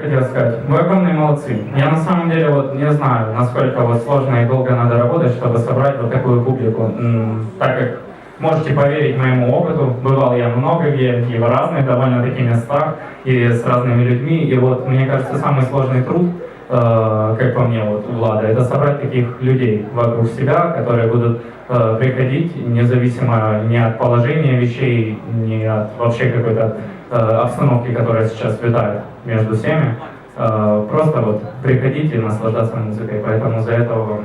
хотел сказать, вы огромные молодцы. Я на самом деле вот не знаю, насколько вот сложно и долго надо работать, чтобы собрать вот такую публику. Так как можете поверить моему опыту, бывал я много где и в разных довольно-таки местах, и с разными людьми. И вот мне кажется, самый сложный труд, как по мне, вот Влада, это собрать таких людей вокруг себя, которые будут э, приходить независимо ни от положения вещей, ни от вообще какой-то э, обстановки, которая сейчас витает между всеми. Э, Просто вот приходите и наслаждаться музыкой. Поэтому за это вам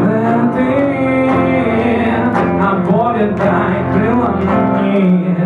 Лети, або віддай крила мені.